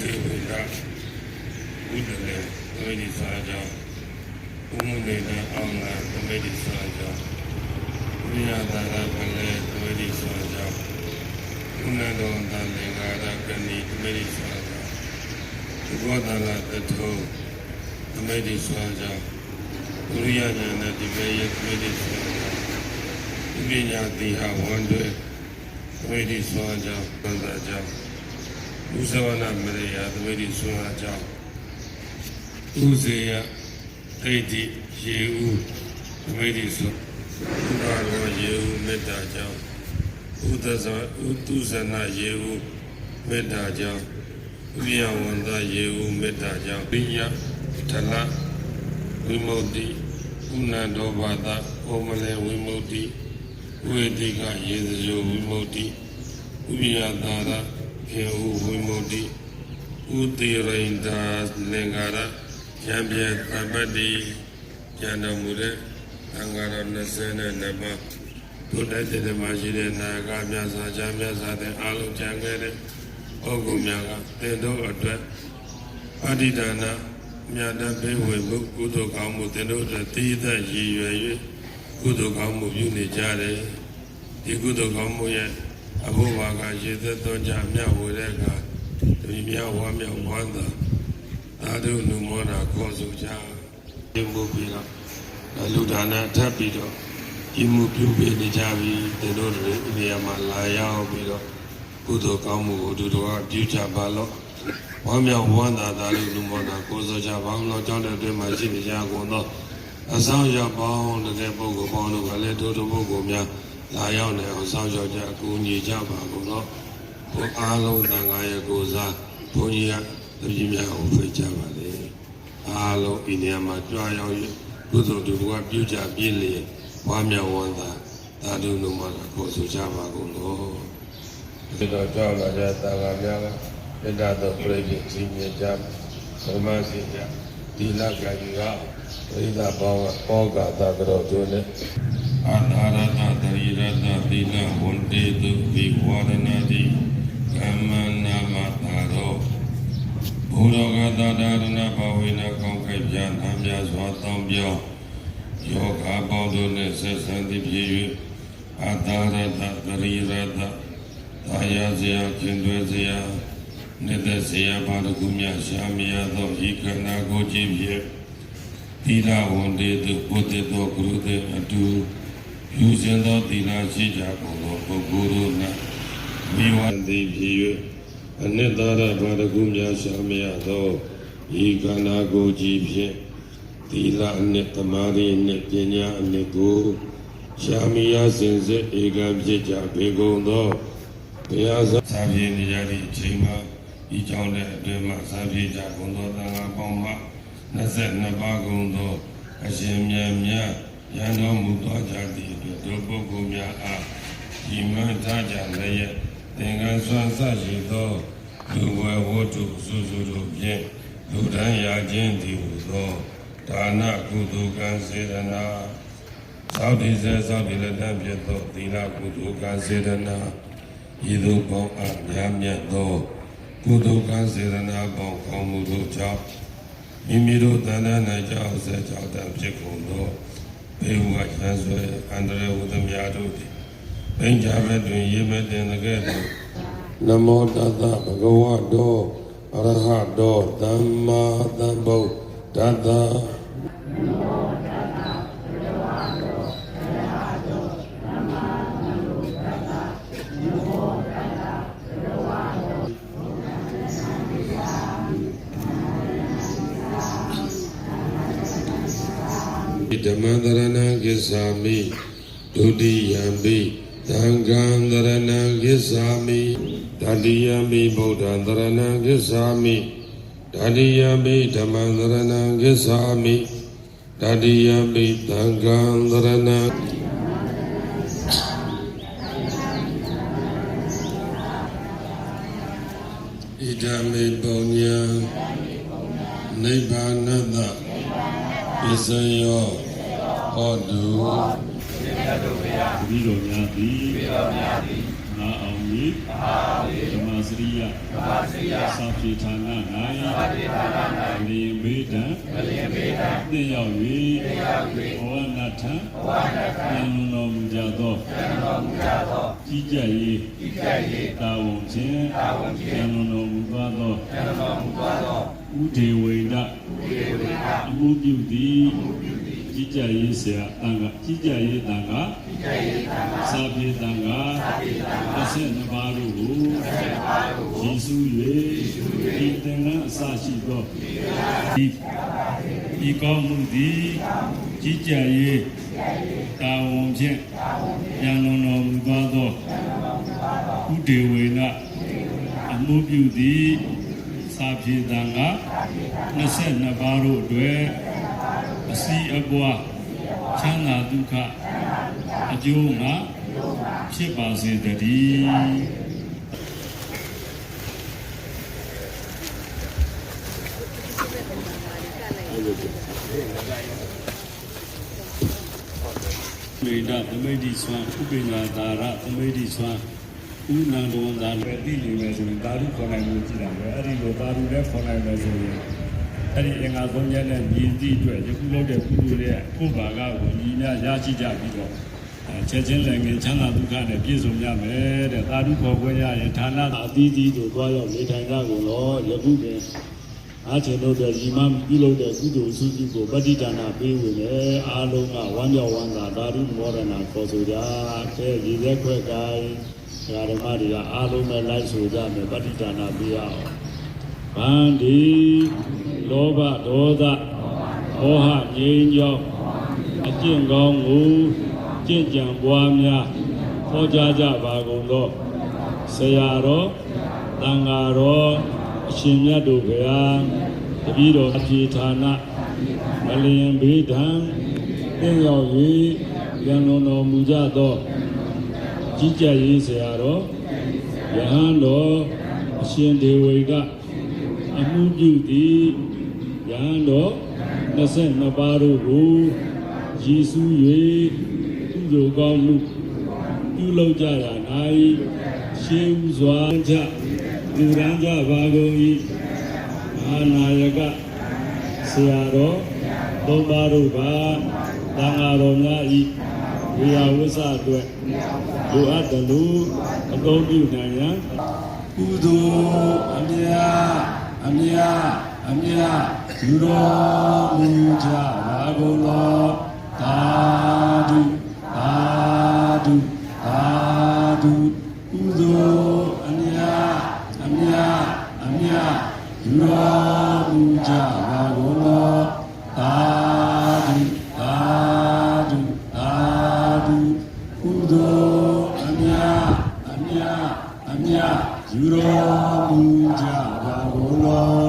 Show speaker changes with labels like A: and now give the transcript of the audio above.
A: ဒီဝိဒါဘုဒ္ဓလေဝိဒီစာကြောင့်ဘုမှုနေတဲ့အောင်လာဝိဒီစာကြောင့်ဝိညာသာရကလည်းဝိဒီစာကြောင့်ဘုနတော်တန်လင်္ကာရကဏီဝိဒီစာကြောင့်ဒီဘောဓလာတထုံအမေဒီစာကြောင့်ဘုရိယဉာဏ်ဒီဘေယဝိဒီစာကြောင့်ဒီပညာတိဟဝန်တွေ ဝိဒီစာကြောင့်သံသာကြောင့် ဥဇဝနာမရိယာသဝေဒီဆွမ်းအားကြောင့်ဥစေယဒိဋ္ဌိယေဥသဝေဒီဆွမ်းဥပါရောယေဥမေတ္တာကြောင့်ဥဒဇဥတုဇနာယေဥမေတ္တာကြောင့်ဥပယဝန္တယေဥမေတ္တာကြောင့်ပိယထလဝိမု ക്തി ဥနန္တောဘာသဩမလေဝိမု ക്തി ဝေတိကယေဇယောဝိမု ക്തി ဥပယသာရခေဟုဝိမု ക്തി ဥတိရိန္ဒာလင်္ကာရဉာဏ်ပြေသဗ္ဗတိဉာဏ်တော်မူတဲ့သံဃာတော်22ပါးဘုဒ္ဓတည်းမှာရှိတဲ့နာဂမြတ်စွာဘုရားမြတ်စွာတဲ့အာလုံးကြံခဲ့တဲ့ပုဂ္ဂိုလ်များကသင်တို့အတွက်အဋ္ဌိဒါနမြတ်တဘေးဝေမှုကုသိုလ်ကောင်းမှုသင်တို့အတွက်တည်သက်ရည်ရွယ်၍ကုသိုလ်ကောင်းမှုပြုနေကြတယ်ဒီကုသိုလ်ကောင်းမှုရဲ့ အဖို့ဘာကရေသက်သောကြမြတ်ဝေတဲ့ကဒီမြတ်ဝါမြတ်ဝန္တာသာဓုနုမောနာခေါ်ဆိုကြဒီမှုပြီးတော့လူဒါနထပ်ပြီးတော့ဒီမှုပြုပေးနေကြပြီဒီတို့တွေဒီနေရာမှာလာရောက်ပြီးတော့ကုသိုလ်ကောင်းမှုကိုအတူတူကပြုကြပါလို့ဝါမြောက်ဝန္တာသာဓုနုမောနာခေါ်ဆိုကြပါအောင်လို့ကြောင်းတဲ့အတွင်းမှာရှိနေကြကုန်တော့အဆောင်ရောက်ပေါင်းတဲ့ပုဂ္ဂိုလ်ပေါင်းတို့ကလည်းတို့တို့ပုဂ္ဂိုလ်များ လာရောက်နေအောင်ဆောင်ရောက်ကြအကူညီကြပါကုန်တော့ဘုအားလုံးတန်ခါရဲ့ကိုယ်စားဘုန်းကြီးကတပည့်များကိုဖိတ်ကြပါလေအားလုံးဒီနေရာမှာကြွားရောက်ရကုသိုလ်တူကပြုကြပြည့်လေဝါမြောက်ဝန္တာသာဓုနုမောနာခေါ်ဆိုကြပါကုန်လို့ဒီတော့ကြောက်လာကြတာကများကမေတ္တာတော်ပြိဋိကြီးမြတ်ကြဓမ္မစီကြဒီလကကြီးကပရိသတ်ပေါင်းကပောကတာကြောကျိုးနဲ့အာသာရတ တရိရတသီလဝန္တေတုဝိဝရဏတိကမ္မနာမတာရောဘုရောဂတဒါရဏဘဝေနကောင်းခိုက်ပြနာမြစွာတောင်းပြောယောဂပေါင်းတို့နှင့်ဆက်ဆံသည်ဖြစ်၍အာသာရတတရိရတသာယာစရာခင်သွဲစရာနေတစရာဘာတကုမြရှာမရသောဤကနာကိုကြည့်ဖြင့်သီလဝန္တေတုပုတ္တတောကုရုတေအတူ ယူရှင်သောသီလရှိကြကုန်သောပုဂ္ဂိုလ်တို့၌မိဝန္တိဖြစ်၍အနိတ္တရဘာတကုများရှာမရသောဤကနာကိုကြည့်ဖြင့်သီလအနှင့်သမာဓိနှင့်ပညာအနှင့်ကိုရှာမရစင်စစ်ဧကံဖြစ်ကြပေကုန်သောဘုရားသာပြေနေကြသည့်အချိန်မှာဤကြောင့်လည်းအတွင်မှသာပြေကြကုန်သောသံဃာပေါင်းမှ22ပါးကုန်သောအရှင်မြတ်မြတ်ရန်တော်မူသောကြသည့် အတွက်ဒုပုဂ္ဂိုလ်များအားဒီမှန်ထားကြလည်းရဲ့သင်္ကန်းစွမ်းစရှိသောလူဝဲဝတ္ထုစုစုတို့ဖြင့်လူတန်းရာခြင်းတည်ဟူသောဒါနကုသိုလ်ကံစေတနာသောတိစေသောတိလက်တံဖြစ်သောသီလကုသိုလ်ကံစေတနာဤသို့ပေါင်းအားများမြတ်သောကုသိုလ်ကံစေတနာပေါင်းကောင်းမှုတို့ကြောင့်မိမိတို့တဏ္ဍာ၌ကြောက်စေကြောက်တံဖြစ်ကုန်သော ဘေဝရဟဆွေအန္တရာဝတ္တမြာတို့သည်ဘိဉ္ဇာဘတွင်ရေးမဲ့တင်တဲ့ကဲ့သို့နမောတတဗုဒ္ဓဝါတောအရဟတောသမ္မာသမ္ဗုဒ္ဓတ္တ ဓမ္မန္တရဏံကိသာမိဒုတိယံပိသံဃံတရဏံကိသာမိတတိယံပိဗုဒ္ဓံတရဏံကိသာမိတတိယံပိဓမ္မံတရဏံကိသာမိတတိယံပိသံဃံတရဏံဣဒံမေပုံညာနိဗ္ဗာနတပစ္စယော ဟောတု
B: တပည့်တော်များသည်နာအာအောင်ကြီးဓမ္မစရိယဓမ္မစရိယသာပြေဌာန၌သာပြေဌာန၌လျင်ဘေးတံလျင်ဘေးတံသိရောက်၍သိရောက်၍ဘဝနာထံဘဝနာထံဉာဏ်တော်မူကြသောဉာဏ်တော်မူကြသောကြီးကြပ်၍ကြီးကြပ်၍တာဝန်ဖြင့်တာဝန်ဖြင့်ဉာဏ်တော်မူသွားသောဉာဏ်တော်မူသွားသောဥဒေဝိဒဥဒေဝိဒအမှုပြုသည်အမှုပြုသည် ကြီးကြပ်ရေးဆရာတန်ခါကြီးကြပ်ရေးတန်ခါကြီးကြပ်ရေးတန်ခါစာပြေတန်ခါစာပြေတန်ခါ32ပါးတို့ကို32ပါးတို့ကိုယေရှု၍ဒီသင်္ကန်းအစရှိသောဒီဒီကောင်းမှုသည်ကြီးကြပ်ရေးတာဝန်ဖြင့်ဉာဏ်လုံးတော်မူသွားသောဥဒေဝေနအမှုပြုသည်စာပြေတန်ခါ22ပါးတို့အတွက် အစီအပွားချမ်းသာဒုက္ခအကျိုးငါဖြစ်ပါစေတည်းမေဒသမိတိဆွမ်းဥပိ္ပန္နာသာရသမိတိဆွမ်းဥနန္ဒဝန္တာလည်းသိနေမယ်ဆိုရင်သာဓုခေါ်နိုင်လို့ကြည့်တာပဲအဲ့ဒီလိုသာဓုလည်းခေါ်နိုင်မယ်ဆိုရင် အဲ့ဒီအင်္ဂါသုံးချက်နဲ့ညီသည့်အတွက်ယခုလုပ်တဲ့ကုသိုလ်ရဲ့ကိုယ်ဘာကကိုညီများရရှိကြပြီးတော့အဲချက်ချင်းလည်းငင်ချမ်းသာဒုက္ခနဲ့ပြည့်စုံကြမယ်တဲ့သာဓုခေါ်ခွင့်ရရင်ဌာနအသီးသီးတို့တွားရောက်နေထိုင်ကြကုန်တော့ယခုပင်အားချင်လို့တဲ့ဒီမှာပြုလုပ်တဲ့ကုသိုလ်စုစုကိုပဋိဒါနပေးဝင်တယ်အားလုံးကဝမ်းမြောက်ဝမ်းသာသာဓုမောရဏခေါ်ဆိုကြတဲ့ဒီလက်ခွက်ကိုင်းဓမ္မတွေကအားလုံးပဲလိုက်ဆိုကြမယ်ပဋိဒါနပေးရအောင်ဗန္ဒီ လောဘဒေါသမောဟငြိမ်းချောင်းအကျင့်ကောင်းကိုကျင့်ကြံပွားများဟောကြားကြပါကုန်သောဆရာတော်တန်ဃာတော်အရှင်မြတ်တို့ဘုရားတပည့်တော်အပြေဌာနမလျင်ဘေးဒံသင်ရောက်၍ရန်လုံးတော်မူကြသောကြီးကြပ်ရေးဆရာတော်ယဟန်တော်အရှင်ဒေဝေကအမှုပြုသည် ယဟန်တော်22ပါးတို့ကိုရည်စူး၍ကုသိုလ်ကောင်းမှုပြုလုပ်ကြရ၌ရှေးဥစွာချလူရန်ကြပါကုန်၏အာနာယကဆရာတော်သုံးပါးတို့ကသံဃာတော်များ၏ဝိယဝိသအတွက်လိုအပ်တယ်လို့အသုံးပြုနိုင်ရန်ကုသိုလ်အမြတ်အမြတ် အမြတ်ယူတော်မူကြပါကုန်သောသာဓုသာဓုသာဓုကုသိုလ်အမြတ်အမြတ်အမြတ်ယူတော်မူကြပါကုန်သောသာဓုသာဓုသာဓုကုသိုလ်အမြတ်အမြတ်အမြတ်ယူတော်မူကြပါကုန်သော